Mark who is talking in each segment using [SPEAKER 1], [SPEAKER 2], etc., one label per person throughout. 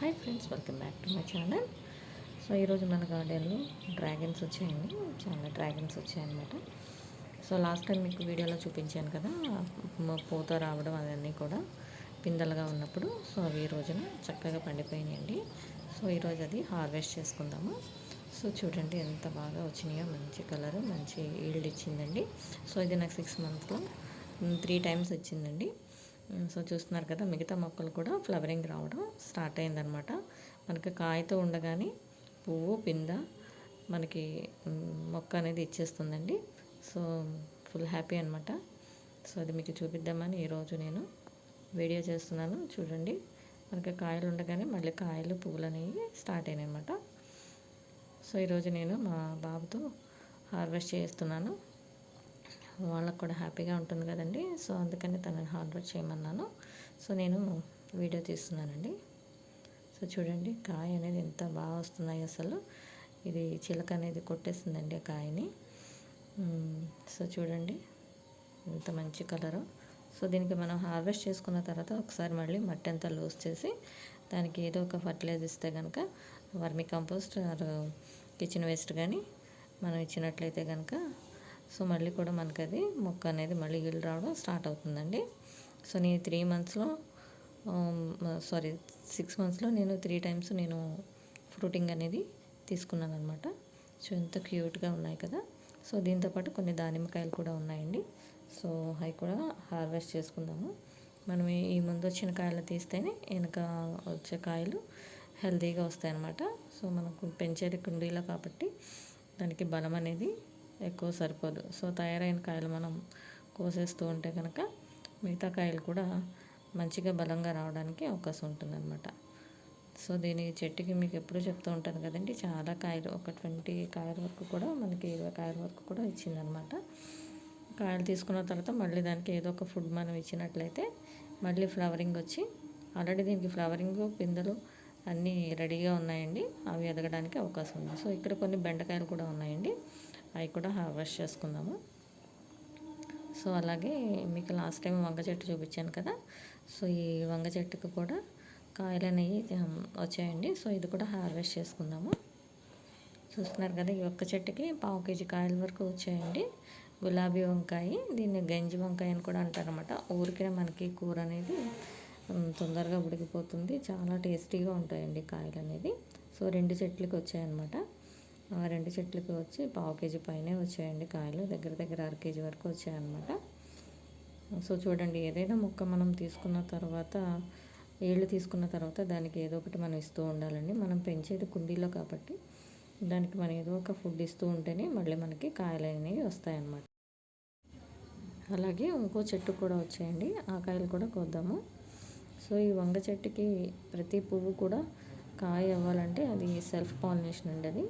[SPEAKER 1] Hi friends welcome back to my channel. So ఈరోజు మన గార్డెన్లో డ్రాగన్స్ వచ్చాయండి. చాలా డ్రాగన్స్ వచ్చాయన్నమాట. సో లాస్ట్ టైం మీకు వీడియోలో చూపించాను కదా పూత రావడం అవన్నీ కూడా పిందలుగా ఉన్నప్పుడు. సో అవి ఈ రోజున చక్కగా పండిపోయినాయండి. సో ఈరోజు అది హార్వెస్ట్ చేసుకుందాము. సో చూడండి ఎంత బాగా వచ్చినాయో. మంచి కలర్ మంచి ఈల్డ్ ఇచ్చిందండి. సో ఇది నాకు సిక్స్ మంత్స్లో త్రీ టైమ్స్ వచ్చిందండి. సో చూస్తున్నారు కదా మిగతా మొక్కలు కూడా ఫ్లవరింగ్ రావడం స్టార్ట్ అయిందనమాట మనకి కాయతో ఉండగానే పువ్వు పింద మనకి మొక్క అనేది ఇచ్చేస్తుందండి. సో ఫుల్ హ్యాపీ అనమాట సో అది మీకు చూపిద్దామని ఈరోజు నేను వీడియో చేస్తున్నాను. చూడండి మనకి కాయలు ఉండగానే మళ్ళీ కాయలు పువ్వులు అనేవి స్టార్ట్ అయినాయి అనమాట సో ఈరోజు నేను మా బాబుతో హార్వెస్ట్ చేస్తున్నాను. వాళ్ళకు కూడా హ్యాపీగా ఉంటుంది కదండి. సో అందుకని తనని హార్వెస్ట్ చేయమన్నాను. సో నేను వీడియో తీస్తున్నానండి. సో చూడండి కాయ అనేది ఎంత బాగా వస్తున్నాయి అసలు. ఇది చిలక అనేది కొట్టేస్తుందండి ఆ కాయని. సో చూడండి ఎంత మంచి కలరు. సో దీనికి మనం హార్వెస్ట్ చేసుకున్న తర్వాత ఒకసారి మళ్ళీ మట్టి అంతా లూజ్ చేసి దానికి ఏదో ఒక ఫర్టిలైజర్ ఇస్తే కనుక vermicompost or kitchen waste కానీ మనం ఇచ్చినట్లయితే కనుక సో మళ్ళీ కూడా మనకి అది మొక్క అనేది మళ్ళీ ఈల్డ్ రావడం స్టార్ట్ అవుతుందండి. సో నేను త్రీ మంత్స్లో సారీ సిక్స్ మంత్స్లో నేను త్రీ టైమ్స్ నేను ఫ్రూటింగ్ అనేది తీసుకున్నాను అనమాట సో ఎంత క్యూట్గా ఉన్నాయి కదా. సో దీంతోపాటు కొన్ని దానిమ్మకాయలు కూడా ఉన్నాయండి. సో అవి కూడా హార్వెస్ట్ చేసుకుందాము. మనం ఈ- ముందు వచ్చిన కాయలు తీస్తేనే వెనక వచ్చే కాయలు హెల్తీగా వస్తాయి అన్నమాట సో మనకు పెంచేది కుండీలో కాబట్టి దానికి బలం అనేది ఎక్కువ సరిపోదు. సో తయారైన కాయలు మనం కోసేస్తూ ఉంటే కనుక మిగతా కాయలు కూడా మంచిగా బలంగా రావడానికి అవకాశం ఉంటుందన్నమాట. సో దీని చెట్టుకి మీకు ఎప్పుడూ చెప్తూ ఉంటాను కదండి చాలా కాయలు ఒక ట్వంటీ కాయల వరకు కూడా మనకి ఇరవై కాయల వరకు కూడా ఇచ్చిందనమాట కాయలు తీసుకున్న తర్వాత మళ్ళీ దానికి ఏదో ఒక ఫుడ్ మనం ఇచ్చినట్లయితే మళ్ళీ ఫ్లవరింగ్ వచ్చి ఆల్రెడీ దీనికి ఫ్లవరింగ్ పిందెలు అన్నీ రెడీగా ఉన్నాయండి. అవి ఎదగడానికి అవకాశం ఉంది. సో ఇక్కడ కొన్ని బెండకాయలు కూడా ఉన్నాయండి. అవి కూడా హార్వెస్ట్ చేసుకుందాము. సో అలాగే మీకు లాస్ట్ టైం వంగ చెట్టు చూపించాను కదా. సో ఈ వంగ చెట్టుకు కూడా కాయలు అనేవి వచ్చాయండి. సో ఇది కూడా హార్వెస్ట్ చేసుకుందాము. చూస్తున్నారు కదా ఈ ఒక్క చెట్టుకి పావు కేజీ కాయల వరకు వచ్చాయండి. గులాబీ వంకాయ దీన్ని గంజి వంకాయ అని కూడా అంటారనమాట ఊరికే మనకి కూర అనేది తొందరగా ఉడికిపోతుంది. చాలా టేస్టీగా ఉంటాయండి కాయలు అనేది సో రెండు చెట్లకి వచ్చాయన్నమాట. ఆ రెండు చెట్లకి వచ్చి పావు కేజీ పైనే వచ్చాయండి కాయలు. దగ్గర దగ్గర అర కేజీ వరకు వచ్చాయన్నమాట. సో చూడండి ఏదైనా మొక్క మనం తీసుకున్న తర్వాత ఏళ్ళు తీసుకున్న తర్వాత దానికి ఏదో ఒకటి మనం ఇస్తూ ఉండాలండి. మనం పెంచేది కుండీలో కాబట్టి దానికి మనం ఏదో ఒక ఫుడ్ ఇస్తూ ఉంటేనే మళ్ళీ మనకి కాయలు అనేవి వస్తాయన్నమాట. అలాగే ఇంకో చెట్టు కూడా వచ్చాయండి. ఆ కాయలు కూడా కోద్దాము. సో ఈ వంగ చెట్టుకి ప్రతి పువ్వు కూడా కాయ అవ్వాలంటే అది సెల్ఫ్ పాలినేషన్ అండి అది.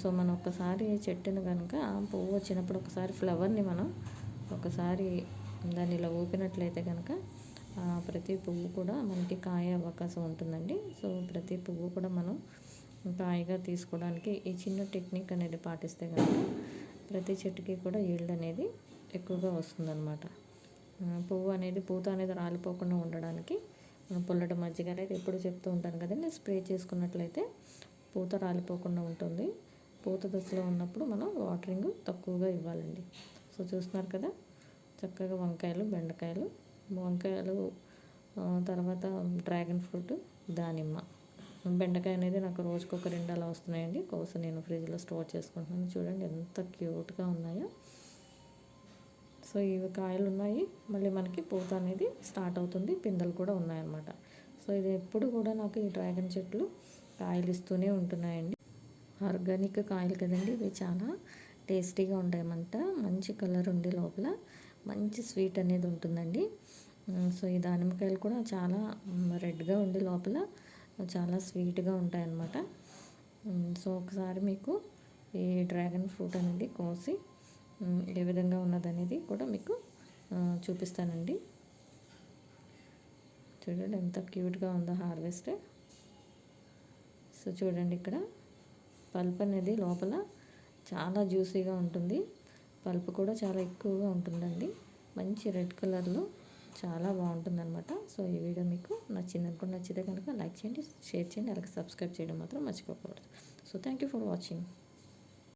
[SPEAKER 1] సో మనం ఒకసారి చెట్టును కనుక పువ్వు వచ్చినప్పుడు ఒకసారి ఫ్లవర్ని మనం ఒకసారి దాన్ని ఇలా ఊపినట్లయితే కనుక ప్రతి పువ్వు కూడా మనకి కాయ అవకాశం ఉంటుందండి. సో ప్రతి పువ్వు కూడా మనం కాయగా తీసుకోవడానికి ఈ చిన్న టెక్నిక్ అనేది పాటిస్తే కనుక ప్రతి చెట్టుకి కూడా ఈల్డ్ అనేది ఎక్కువగా వస్తుందన్నమాట. పువ్వు అనేది పూత అనేది రాలిపోకుండా ఉండడానికి మనం పుల్లటి మజ్జిగ అనేది ఎప్పుడు చెప్తూ ఉంటాను కదండి స్ప్రే చేసుకున్నట్లయితే పూత రాలిపోకుండా ఉంటుంది. పూత దశలో ఉన్నప్పుడు మనం వాటరింగ్ తక్కువగా ఇవ్వాలండి. సో చూస్తున్నారు కదా? చక్కగా వంకాయలు బెండకాయలు వంకాయలు తర్వాత డ్రాగన్ ఫ్రూట్ దానిమ్మ. బెండకాయ అనేది నాకు రోజుకు ఒక రెండు అలా వస్తున్నాయండి. కోసం నేను ఫ్రిడ్జ్లో స్టోర్ చేసుకుంటున్నాను. చూడండి ఎంత క్యూట్గా ఉన్నాయో. సో ఇవి కాయలు ఉన్నాయి. మళ్ళీ మనకి పూత అనేది స్టార్ట్ అవుతుంది. పిందెలు కూడా ఉన్నాయన్నమాట. సో ఇది ఎప్పుడు కూడా నాకు ఈ డ్రాగన్ చెట్లు కాయలు ఇస్తూనే ఉంటున్నాయండి. ఆర్గానిక్ కాయలు కదండి ఇవి చాలా టేస్టీగా ఉంటాయన్నమాట మంచి కలర్ ఉండి లోపల మంచి స్వీట్ అనేది ఉంటుందండి. సో ఈ దానిమ్మకాయలు కూడా చాలా రెడ్గా ఉండి లోపల చాలా స్వీట్గా ఉంటాయన్నమాట. సో ఒకసారి మీకు ఈ డ్రాగన్ ఫ్రూట్ అనేది కోసి ఏ విధంగా ఉన్నదనేది కూడా మీకు చూపిస్తానండి. చూడండి ఎంత క్యూట్గా ఉందో హార్వెస్ట్. సో చూడండి ఇక్కడ పల్ప్ అనేది లోపల చాలా జ్యూసీగా ఉంటుంది. పల్ప్ కూడా చాలా ఎక్కువగా ఉంటుందండి. మంచి రెడ్ కలర్లో చాలా బాగుంటుంది అనమాట సో ఈ వీడియో మీకు నచ్చింది అనుకుంటే నచ్చితే కనుక లైక్ చేయండి షేర్ చేయండి అలాగే సబ్స్క్రైబ్ చేయడం మాత్రం మర్చిపోకూడదు. So thank you for watching.